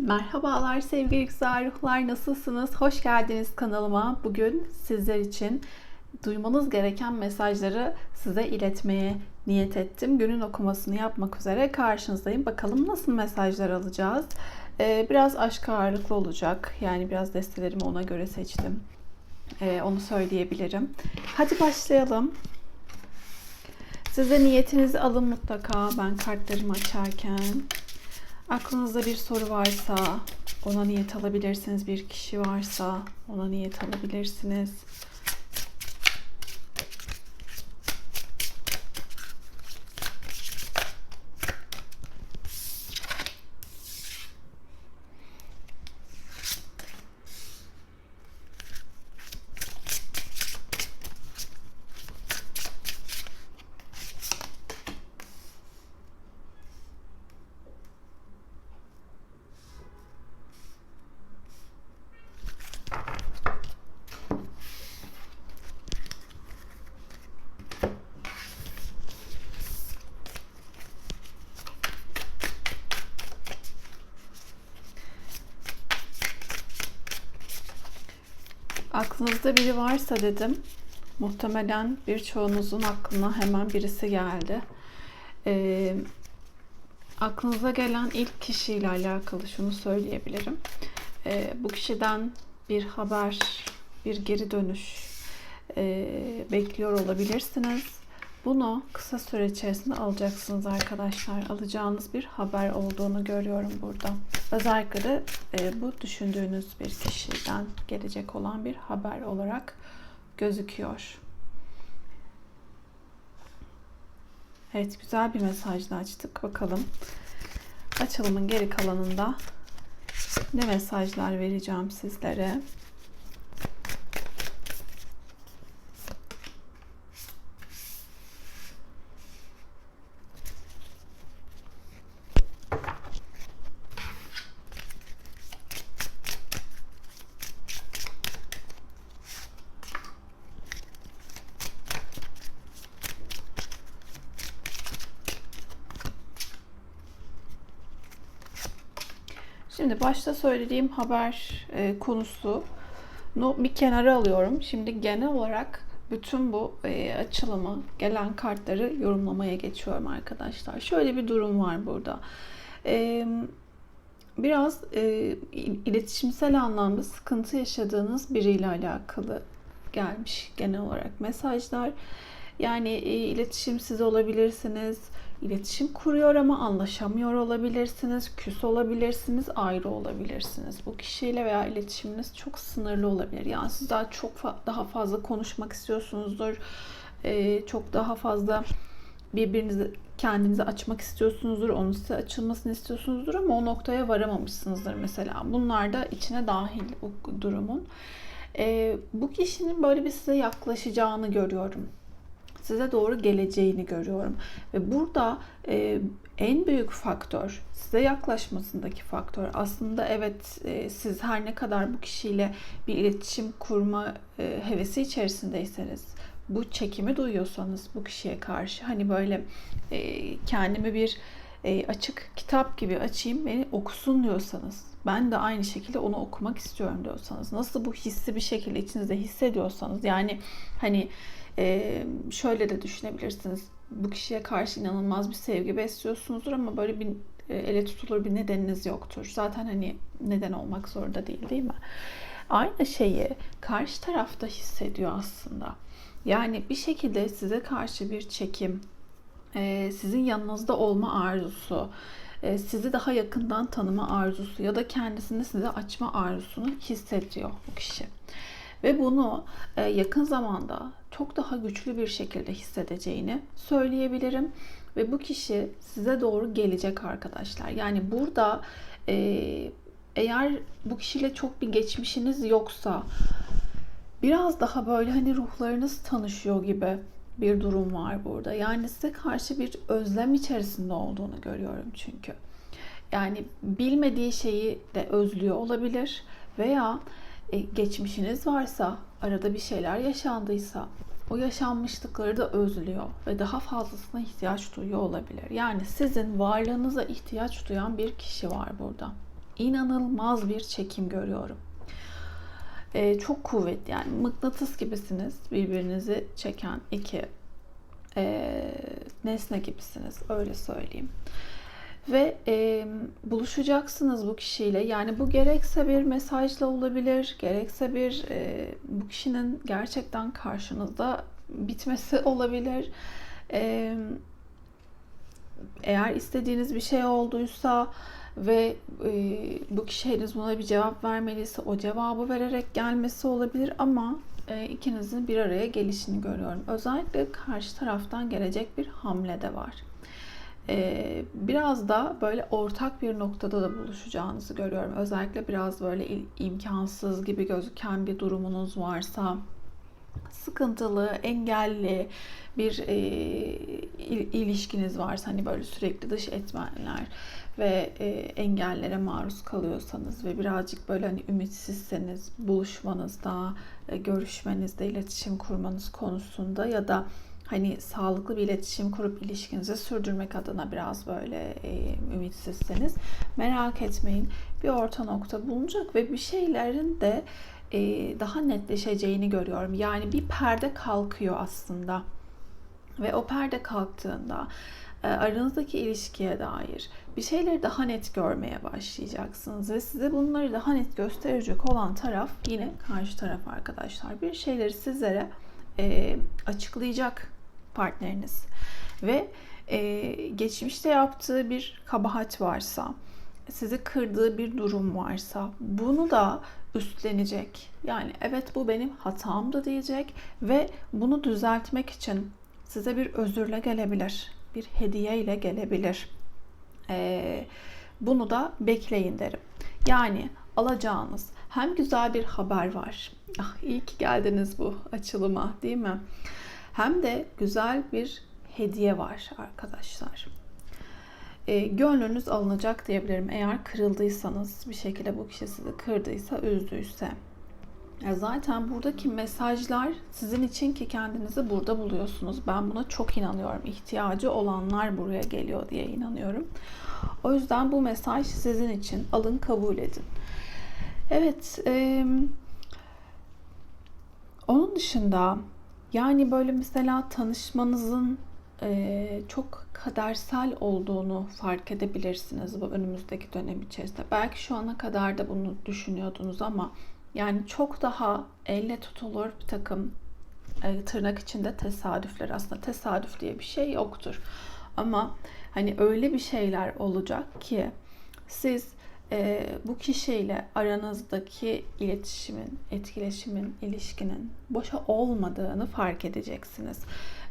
Merhabalar sevgili güzel ruhlar nasılsınız? Hoş geldiniz kanalıma. Bugün sizler için duymanız gereken mesajları size iletmeye niyet ettim. Günün okumasını yapmak üzere karşınızdayım. Bakalım nasıl mesajlar alacağız? Ee, biraz aşk ağırlıklı olacak. Yani biraz destelerimi ona göre seçtim. Ee, onu söyleyebilirim. Hadi başlayalım. Siz de niyetinizi alın mutlaka ben kartlarımı açarken. Aklınızda bir soru varsa ona niyet alabilirsiniz. Bir kişi varsa ona niyet alabilirsiniz. Aklınızda biri varsa dedim. Muhtemelen birçoğunuzun aklına hemen birisi geldi. Ee, aklınıza gelen ilk kişiyle alakalı şunu söyleyebilirim. Ee, bu kişiden bir haber, bir geri dönüş e, bekliyor olabilirsiniz. Bunu kısa süre içerisinde alacaksınız arkadaşlar. Alacağınız bir haber olduğunu görüyorum burada. Özellikle de e, bu düşündüğünüz bir kişiden gelecek olan bir haber olarak gözüküyor. Evet güzel bir mesajla açtık. Bakalım açılımın geri kalanında ne mesajlar vereceğim sizlere. Şimdi başta söylediğim haber e, konusu bir kenara alıyorum. Şimdi genel olarak bütün bu e, açılımı, gelen kartları yorumlamaya geçiyorum arkadaşlar. Şöyle bir durum var burada. E, biraz e, iletişimsel anlamda sıkıntı yaşadığınız biriyle alakalı gelmiş genel olarak mesajlar. Yani e, iletişimsiz olabilirsiniz iletişim kuruyor ama anlaşamıyor olabilirsiniz, küs olabilirsiniz, ayrı olabilirsiniz. Bu kişiyle veya iletişiminiz çok sınırlı olabilir. Yani siz daha çok fa- daha fazla konuşmak istiyorsunuzdur. Ee, çok daha fazla birbirinizi kendinizi açmak istiyorsunuzdur. Onun size açılmasını istiyorsunuzdur ama o noktaya varamamışsınızdır mesela. Bunlar da içine dahil bu durumun. Ee, bu kişinin böyle bir size yaklaşacağını görüyorum size doğru geleceğini görüyorum. Ve burada e, en büyük faktör, size yaklaşmasındaki faktör aslında evet e, siz her ne kadar bu kişiyle bir iletişim kurma e, hevesi içerisindeyseniz, bu çekimi duyuyorsanız bu kişiye karşı hani böyle e, kendimi bir e, açık kitap gibi açayım beni okusun diyorsanız ben de aynı şekilde onu okumak istiyorum diyorsanız nasıl bu hissi bir şekilde içinizde hissediyorsanız yani hani ee, şöyle de düşünebilirsiniz. Bu kişiye karşı inanılmaz bir sevgi besliyorsunuzdur ama böyle bir e, ele tutulur bir nedeniniz yoktur. Zaten hani neden olmak zorunda değil değil mi? Aynı şeyi karşı tarafta hissediyor aslında. Yani bir şekilde size karşı bir çekim, e, sizin yanınızda olma arzusu, e, sizi daha yakından tanıma arzusu ya da kendisini size açma arzusunu hissediyor bu kişi. Ve bunu yakın zamanda çok daha güçlü bir şekilde hissedeceğini söyleyebilirim. Ve bu kişi size doğru gelecek arkadaşlar. Yani burada e, eğer bu kişiyle çok bir geçmişiniz yoksa biraz daha böyle hani ruhlarınız tanışıyor gibi bir durum var burada. Yani size karşı bir özlem içerisinde olduğunu görüyorum çünkü. Yani bilmediği şeyi de özlüyor olabilir veya e, geçmişiniz varsa, arada bir şeyler yaşandıysa o yaşanmışlıkları da özlüyor ve daha fazlasına ihtiyaç duyuyor olabilir. Yani sizin varlığınıza ihtiyaç duyan bir kişi var burada. inanılmaz bir çekim görüyorum. Ee, çok kuvvetli yani mıknatıs gibisiniz birbirinizi çeken iki e, nesne gibisiniz öyle söyleyeyim. Ve e, buluşacaksınız bu kişiyle. Yani bu gerekse bir mesajla olabilir, gerekse bir e, bu kişinin gerçekten karşınızda bitmesi olabilir. E, eğer istediğiniz bir şey olduysa ve e, bu kişi henüz buna bir cevap vermeliyse o cevabı vererek gelmesi olabilir ama e, ikinizin bir araya gelişini görüyorum. Özellikle karşı taraftan gelecek bir hamle de var. E, biraz da böyle ortak bir noktada da buluşacağınızı görüyorum. Özellikle biraz böyle imkansız gibi gözüken bir durumunuz varsa sıkıntılı, engelli bir e, ilişkiniz varsa hani böyle sürekli dış etmenler ve e, engellere maruz kalıyorsanız ve birazcık böyle hani ümitsizseniz buluşmanızda, e, görüşmenizde, iletişim kurmanız konusunda ya da hani sağlıklı bir iletişim kurup ilişkinizi sürdürmek adına biraz böyle e, ümitsizseniz merak etmeyin. Bir orta nokta bulunacak ve bir şeylerin de e, daha netleşeceğini görüyorum. Yani bir perde kalkıyor aslında. Ve o perde kalktığında e, aranızdaki ilişkiye dair bir şeyleri daha net görmeye başlayacaksınız ve size bunları daha net gösterecek olan taraf yine karşı taraf arkadaşlar. Bir şeyleri sizlere e, açıklayacak partneriniz ve e, geçmişte yaptığı bir kabahat varsa, sizi kırdığı bir durum varsa bunu da üstlenecek. Yani evet bu benim hatamdı diyecek ve bunu düzeltmek için size bir özürle gelebilir. Bir hediye ile gelebilir. Ee, bunu da bekleyin derim. Yani alacağınız hem güzel bir haber var. Ah iyi ki geldiniz bu açılıma değil mi? Hem de güzel bir hediye var arkadaşlar. E, gönlünüz alınacak diyebilirim. Eğer kırıldıysanız bir şekilde bu kişi sizi kırdıysa, üzdüyse. Ya zaten buradaki mesajlar sizin için ki kendinizi burada buluyorsunuz. Ben buna çok inanıyorum. İhtiyacı olanlar buraya geliyor diye inanıyorum. O yüzden bu mesaj sizin için. Alın kabul edin. Evet. E, onun dışında yani böyle mesela tanışmanızın e, çok kadersel olduğunu fark edebilirsiniz bu önümüzdeki dönem içerisinde. Belki şu ana kadar da bunu düşünüyordunuz ama yani çok daha elle tutulur bir takım e, tırnak içinde tesadüfler aslında tesadüf diye bir şey yoktur. Ama hani öyle bir şeyler olacak ki siz e, bu kişiyle aranızdaki iletişimin, etkileşimin, ilişkinin boşa olmadığını fark edeceksiniz.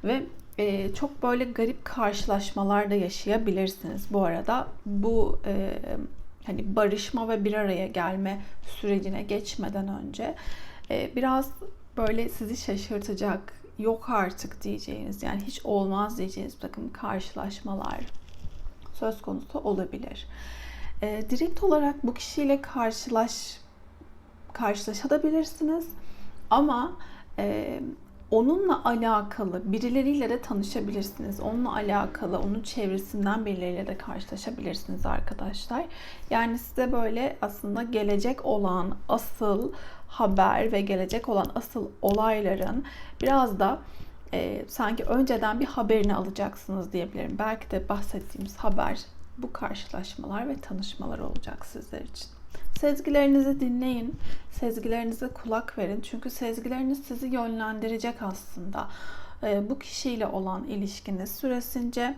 Ve e, çok böyle garip karşılaşmalar da yaşayabilirsiniz. Bu arada bu e, hani barışma ve bir araya gelme sürecine geçmeden önce e, biraz böyle sizi şaşırtacak, yok artık diyeceğiniz yani hiç olmaz diyeceğiniz bir takım karşılaşmalar söz konusu olabilir. E, direkt olarak bu kişiyle karşılaş karşılaşabilirsiniz ama e, onunla alakalı birileriyle de tanışabilirsiniz. Onunla alakalı, onun çevresinden birileriyle de karşılaşabilirsiniz arkadaşlar. Yani size böyle aslında gelecek olan asıl haber ve gelecek olan asıl olayların biraz da e, sanki önceden bir haberini alacaksınız diyebilirim. Belki de bahsettiğimiz haber bu karşılaşmalar ve tanışmalar olacak sizler için. Sezgilerinizi dinleyin. Sezgilerinize kulak verin. Çünkü sezgileriniz sizi yönlendirecek aslında. Ee, bu kişiyle olan ilişkiniz süresince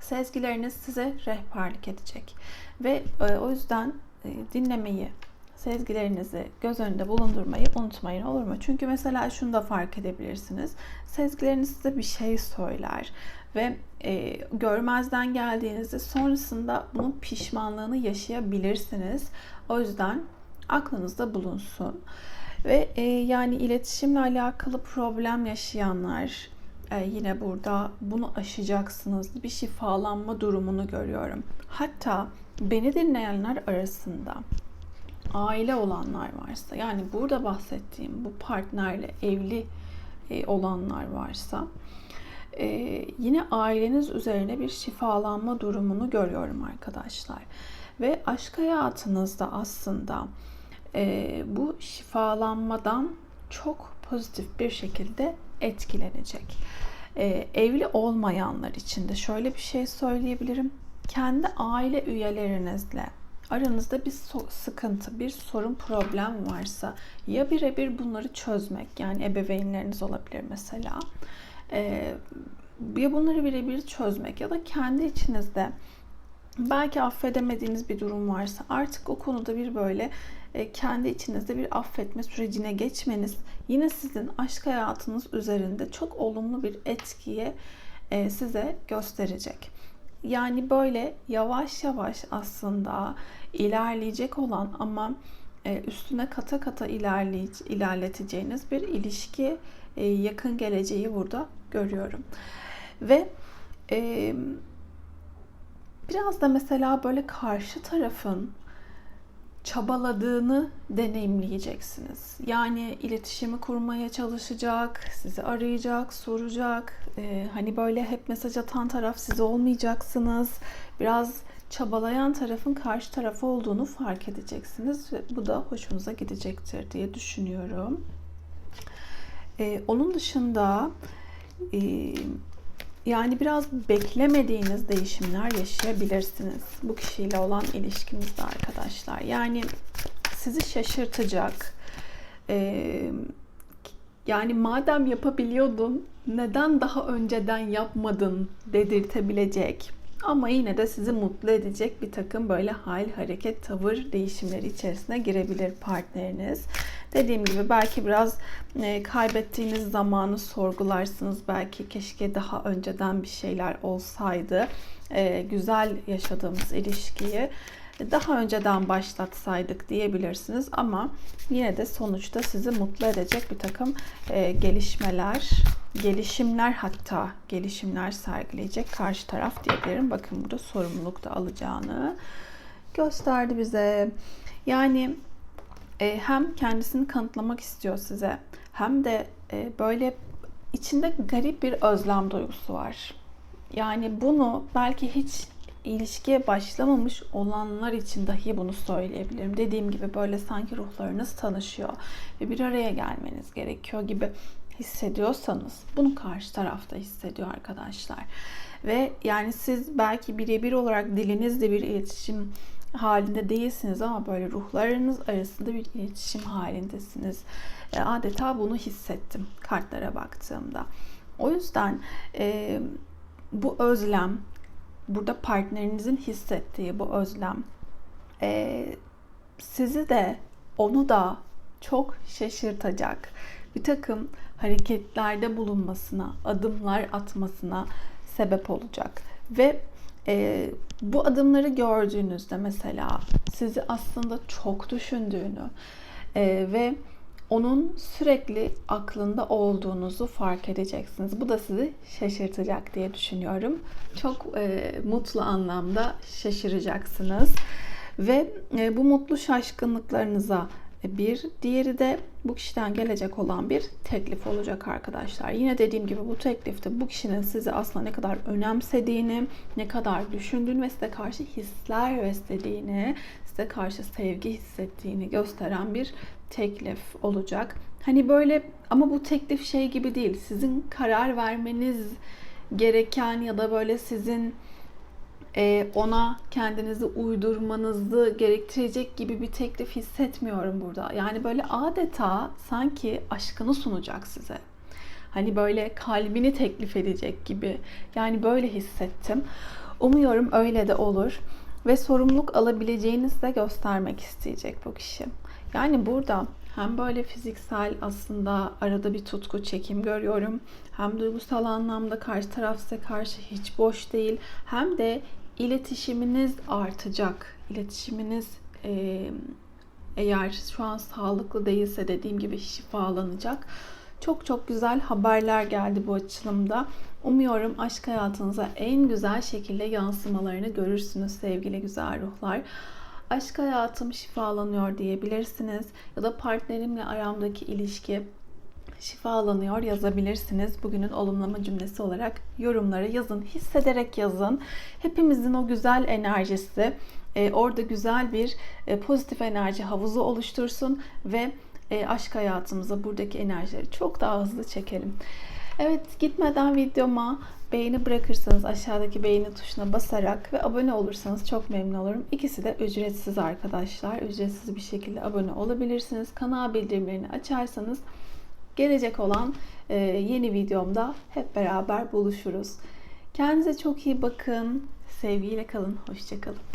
sezgileriniz size rehberlik edecek. Ve e, o yüzden e, dinlemeyi, sezgilerinizi göz önünde bulundurmayı unutmayın olur mu? Çünkü mesela şunu da fark edebilirsiniz. Sezgileriniz size bir şey söyler ve e, görmezden geldiğinizde sonrasında bunun pişmanlığını yaşayabilirsiniz. O yüzden aklınızda bulunsun. Ve e, yani iletişimle alakalı problem yaşayanlar e, yine burada bunu aşacaksınız. Bir şifalanma durumunu görüyorum. Hatta beni dinleyenler arasında aile olanlar varsa yani burada bahsettiğim bu partnerle evli e, olanlar varsa e, yine aileniz üzerine bir şifalanma durumunu görüyorum arkadaşlar. Ve aşk hayatınızda aslında e, bu şifalanmadan çok pozitif bir şekilde etkilenecek. E, evli olmayanlar için de şöyle bir şey söyleyebilirim. Kendi aile üyelerinizle aranızda bir sıkıntı, bir sorun, problem varsa ya birebir bunları çözmek yani ebeveynleriniz olabilir mesela. E, ya bunları birebir çözmek ya da kendi içinizde belki affedemediğiniz bir durum varsa artık o konuda bir böyle e, kendi içinizde bir affetme sürecine geçmeniz yine sizin aşk hayatınız üzerinde çok olumlu bir etkiye e, size gösterecek. Yani böyle yavaş yavaş aslında ilerleyecek olan ama e, üstüne kata kata ilerleteceğiniz bir ilişki yakın geleceği burada görüyorum. Ve biraz da mesela böyle karşı tarafın çabaladığını deneyimleyeceksiniz. Yani iletişimi kurmaya çalışacak, sizi arayacak, soracak. Ee, hani böyle hep mesaj atan taraf siz olmayacaksınız. Biraz çabalayan tarafın karşı tarafı olduğunu fark edeceksiniz ve bu da hoşunuza gidecektir diye düşünüyorum. Ee, onun dışında e, yani biraz beklemediğiniz değişimler yaşayabilirsiniz bu kişiyle olan ilişkinizde arkadaşlar. Yani sizi şaşırtacak. Ee, yani madem yapabiliyordun neden daha önceden yapmadın dedirtebilecek ama yine de sizi mutlu edecek bir takım böyle hal, hareket, tavır değişimleri içerisine girebilir partneriniz. Dediğim gibi belki biraz e, kaybettiğiniz zamanı sorgularsınız. Belki keşke daha önceden bir şeyler olsaydı. E, güzel yaşadığımız ilişkiyi daha önceden başlatsaydık diyebilirsiniz ama yine de sonuçta sizi mutlu edecek bir takım e, gelişmeler, gelişimler hatta gelişimler sergileyecek karşı taraf diyebilirim. Bakın burada sorumluluk da alacağını gösterdi bize. Yani e, hem kendisini kanıtlamak istiyor size hem de e, böyle içinde garip bir özlem duygusu var. Yani bunu belki hiç ilişkiye başlamamış olanlar için dahi bunu söyleyebilirim. Dediğim gibi böyle sanki ruhlarınız tanışıyor ve bir araya gelmeniz gerekiyor gibi hissediyorsanız bunu karşı tarafta hissediyor arkadaşlar. Ve yani siz belki birebir olarak dilinizle bir iletişim halinde değilsiniz ama böyle ruhlarınız arasında bir iletişim halindesiniz. E, adeta bunu hissettim kartlara baktığımda. O yüzden e, bu özlem, burada partnerinizin hissettiği bu özlem e, sizi de onu da çok şaşırtacak. Bir takım hareketlerde bulunmasına, adımlar atmasına sebep olacak. Ve e, bu adımları gördüğünüzde mesela sizi aslında çok düşündüğünü e, ve onun sürekli aklında olduğunuzu fark edeceksiniz. Bu da sizi şaşırtacak diye düşünüyorum. Çok e, mutlu anlamda şaşıracaksınız. Ve e, bu mutlu şaşkınlıklarınıza bir. Diğeri de bu kişiden gelecek olan bir teklif olacak arkadaşlar. Yine dediğim gibi bu teklifte bu kişinin sizi aslında ne kadar önemsediğini, ne kadar düşündüğünü ve size karşı hisler beslediğini, size karşı sevgi hissettiğini gösteren bir teklif olacak. Hani böyle ama bu teklif şey gibi değil. Sizin karar vermeniz gereken ya da böyle sizin e, ona kendinizi uydurmanızı gerektirecek gibi bir teklif hissetmiyorum burada. Yani böyle adeta sanki aşkını sunacak size. Hani böyle kalbini teklif edecek gibi. Yani böyle hissettim. Umuyorum öyle de olur. Ve sorumluluk alabileceğinizi de göstermek isteyecek bu kişi. Yani burada hem böyle fiziksel aslında arada bir tutku çekim görüyorum. Hem duygusal anlamda karşı taraf size karşı hiç boş değil. Hem de iletişiminiz artacak. İletişiminiz e, eğer şu an sağlıklı değilse dediğim gibi şifalanacak. Çok çok güzel haberler geldi bu açılımda. Umuyorum aşk hayatınıza en güzel şekilde yansımalarını görürsünüz sevgili güzel ruhlar. Aşk hayatım şifalanıyor diyebilirsiniz ya da partnerimle aramdaki ilişki şifalanıyor yazabilirsiniz. Bugünün olumlama cümlesi olarak yorumlara yazın. Hissederek yazın. Hepimizin o güzel enerjisi e, orada güzel bir e, pozitif enerji havuzu oluştursun ve e, aşk hayatımıza buradaki enerjileri çok daha hızlı çekelim. Evet gitmeden videoma beğeni bırakırsanız aşağıdaki beğeni tuşuna basarak ve abone olursanız çok memnun olurum. İkisi de ücretsiz arkadaşlar. Ücretsiz bir şekilde abone olabilirsiniz. Kanal bildirimlerini açarsanız gelecek olan e, yeni videomda hep beraber buluşuruz. Kendinize çok iyi bakın. Sevgiyle kalın. Hoşçakalın.